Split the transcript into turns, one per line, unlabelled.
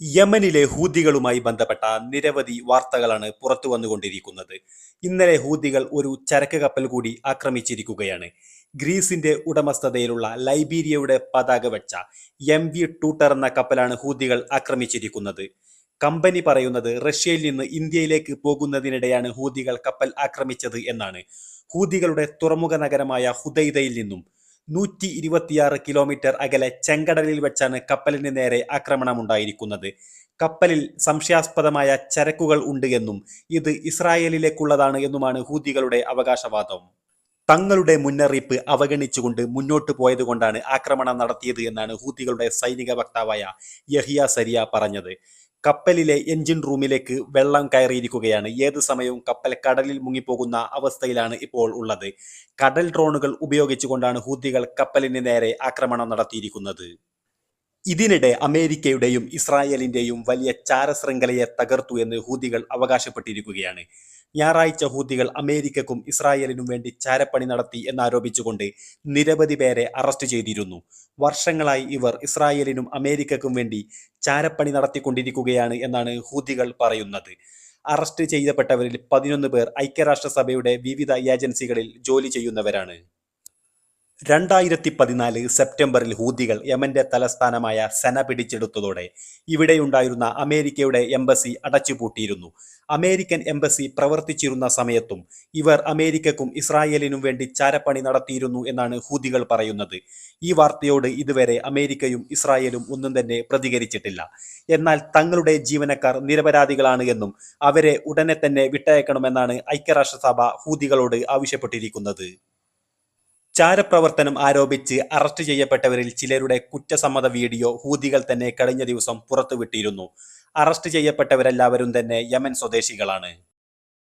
യമനിലെ ഹൂതികളുമായി ബന്ധപ്പെട്ട നിരവധി വാർത്തകളാണ് പുറത്തു വന്നുകൊണ്ടിരിക്കുന്നത്. ഇന്നലെ ഹൂതികൾ ഒരു ചരക്ക് കപ്പൽ കൂടി ആക്രമിച്ചിരിക്കുകയാണ്. ഗ്രീസിന്റെ ഉടമസ്ഥതയിലുള്ള ലൈബീരിയയുടെ പതാക വെച്ച എം വി ടൂട്ടർ എന്ന കപ്പലാണ് ഹൂതികൾ ആക്രമിച്ചിരിക്കുന്നത്. കമ്പനി പറയുന്നത് റഷ്യയിൽ നിന്ന് ഇന്ത്യയിലേക്ക് പോകുന്നതിനിടെയാണ് ഹൂതികൾ കപ്പൽ ആക്രമിച്ചത് എന്നാണ്. ഹൂതികളുടെ തുറമുഖ നഗരമായ ഹുദൈദയിൽ നിന്നും നൂറ്റി ഇരുപത്തിയാറ് കിലോമീറ്റർ അകലെ ചെങ്കടലിൽ വെച്ചാണ് കപ്പലിന് നേരെ ആക്രമണമുണ്ടായിരിക്കുന്നത്. കപ്പലിൽ സംശയാസ്പദമായ ചരക്കുകൾ ഉണ്ട് എന്നും ഇത് ഇസ്രായേലിലേക്കുള്ളതാണ് എന്നുമാണ് ഹൂതികളുടെ അവകാശവാദം. തങ്ങളുടെ മുന്നറിയിപ്പ് അവഗണിച്ചുകൊണ്ട് മുന്നോട്ട് പോയതുകൊണ്ടാണ് ആക്രമണം നടത്തിയത് എന്നാണ് ഹൂതികളുടെ സൈനിക വക്താവായ യഹിയ സരിയ പറഞ്ഞത്. കപ്പലിലെ എഞ്ചിൻ റൂമിലേക്ക് വെള്ളം കയറിയിരിക്കുകയാണ്. ഏത് സമയവും കപ്പൽ കടലിൽ മുങ്ങിപ്പോകുന്ന അവസ്ഥയിലാണ് ഇപ്പോൾ ഉള്ളത്. കടൽ ഡ്രോണുകൾ ഉപയോഗിച്ചുകൊണ്ടാണ് ഹൂതികൾ കപ്പലിന് നേരെ ആക്രമണം നടത്തിയിരിക്കുന്നത്. ഇതിനിടെ അമേരിക്കയുടെയും ഇസ്രായേലിന്റെയും വലിയ ചാരശൃംഖലയെ തകർത്തു എന്ന് ഹൂതികൾ അവകാശപ്പെട്ടിരിക്കുകയാണ്. ഞായറാഴ്ച ഹൂതികൾ അമേരിക്കക്കും ഇസ്രായേലിനും വേണ്ടി ചാരപ്പണി നടത്തി എന്നാരോപിച്ചുകൊണ്ട് നിരവധി പേരെ അറസ്റ്റ് ചെയ്തിരുന്നു. വർഷങ്ങളായി ഇവർ ഇസ്രായേലിനും അമേരിക്കക്കും വേണ്ടി ചാരപ്പണി നടത്തിക്കൊണ്ടിരിക്കുകയാണ് എന്നാണ് ഹൂതികൾ പറയുന്നത്. അറസ്റ്റ് ചെയ്യപ്പെട്ടവരിൽ പതിനൊന്ന് പേർ ഐക്യരാഷ്ട്രസഭയുടെ വിവിധ ഏജൻസികളിൽ ജോലി ചെയ്യുന്നവരാണ്. രണ്ടായിരത്തി പതിനാല് സെപ്റ്റംബറിൽ ഹൂതികൾ യമന്റെ തലസ്ഥാനമായ സെന പിടിച്ചെടുത്തതോടെ ഇവിടെയുണ്ടായിരുന്ന അമേരിക്കയുടെ എംബസി അടച്ചുപൂട്ടിയിരുന്നു. അമേരിക്കൻ എംബസി പ്രവർത്തിച്ചിരുന്ന സമയത്തും ഇവർ അമേരിക്കക്കും ഇസ്രായേലിനും വേണ്ടി ചാരപ്പണി നടത്തിയിരുന്നു എന്നാണ് ഹൂതികൾ പറയുന്നത്. ഈ വാർത്തയോട് ഇതുവരെ അമേരിക്കയും ഇസ്രായേലും ഒന്നും തന്നെ പ്രതികരിച്ചിട്ടില്ല. എന്നാൽ തങ്ങളുടെ ജീവനക്കാർ നിരപരാധികളാണ് എന്നും അവരെ ഉടനെ തന്നെ വിട്ടയക്കണമെന്നാണ് ഐക്യരാഷ്ട്രസഭ ഹൂതികളോട് ആവശ്യപ്പെട്ടിരിക്കുന്നത്. ചാരപ്രവർത്തനം ആരോപിച്ച് അറസ്റ്റ് ചെയ്യപ്പെട്ടവരിൽ ചിലരുടെ കുറ്റസമ്മത വീഡിയോ ഹൂതികൾ തന്നെ കഴിഞ്ഞ ദിവസം പുറത്തുവിട്ടിരുന്നു. അറസ്റ്റ് ചെയ്യപ്പെട്ടവരെല്ലാവരും തന്നെ യമൻ സ്വദേശികളാണ്.